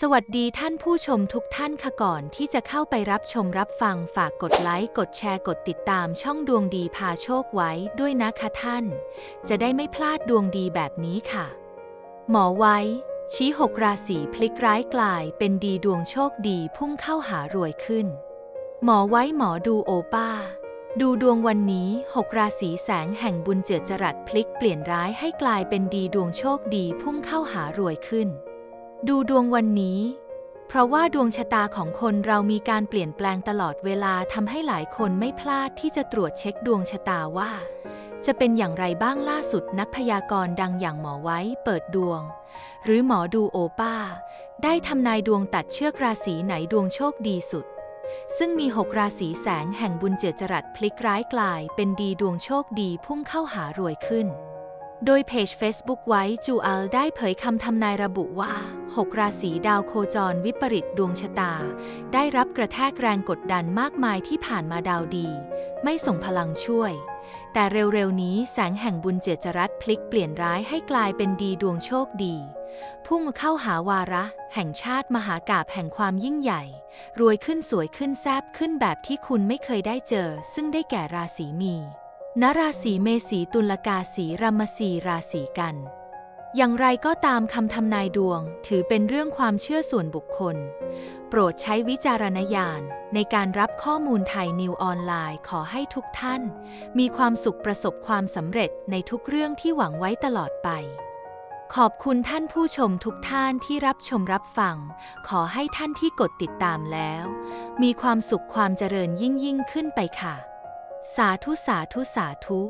สวัสดีท่านผู้ชมทุกท่านค่ะก่อนที่จะเข้าไปรับชมรับฟังฝากกดไลค์กดแชร์กดติดตามช่องดวงดีพาโชคไว้ด้วยนะคะท่าน จะได้ไม่พลาดดวงดีแบบนี้ค่ะ หมอไว้ ชี้หกราศีพลิกร้ายกลายเป็นดีดวงโชคดีพุ่งเข้าหารวยขึ้น หมอไว้หมอดูโอป้า ดูดวงวันนี้หกราศีแสงแห่งบุญเจิดจรัสพลิกเปลี่ยนร้ายให้กลายเป็นดีดวงโชคดีพุ่งเข้าหารวยขึ้น ดูดวงวันนี้ เพราะว่าดวงชะตาของคนเรามีการเปลี่ยนแปลงตลอดเวลาทำให้หลายคนไม่พลาดที่จะตรวจเช็คดวงชะตาว่า จะเป็นอย่างไรบ้างล่าสุดนักพยากรณ์ดังอย่างหมอไว้เปิดดวง หรือหมอดูโอป้า ได้ทำนายดวงตัดเชือกราศีไหนดวงโชคดีสุด ซึ่งมีหกราศีแสงแห่งบุญเจจรัสพลิกร้ายกลายเป็นดีดวงโชคดีพุ่งเข้าหารวยขึ้น โดยเพจ Facebook ไว้จูอัลได้เผยคำทำนายระบุว่า 6 ราศีดาวโคจรวิปริตดวงชะตา ได้รับกระแทกแรงกดดันมากมายที่ผ่านมาดาวดี ไม่ส่งพลังช่วย แต่เร็วๆนี้แสงแห่งบุญเจจรัสพลิกเปลี่ยนร้ายให้กลายเป็นดีดวงโชคดี พุ่งเข้าหาวาระ แห่งชาติมหากาบแห่งความยิ่งใหญ่ รวยขึ้นสวยขึ้นแซบขึ้นแบบที่คุณไม่เคยได้เจอ ซึ่งได้แก่ราศีมี นราศีเมษีตุลกาศีรัมสีราศีกัน อย่างไรก็ตามคำทำนายดวง ถือเป็นเรื่องความเชื่อส่วนบุคคล โปรดใช้วิจารณญาณ ในการรับข้อมูลไทยนิวออนไลน์ขอให้ทุกท่าน มีความสุขประสบความสำเร็จในทุกเรื่องที่หวังไว้ตลอดไป ขอบคุณท่านผู้ชมทุกท่านที่รับชมรับฟัง ขอให้ท่านที่กดติดตามแล้ว มีความสุขความเจริญยิ่งยิ่งขึ้นไปค่ะ สาธุสาธุสาธุ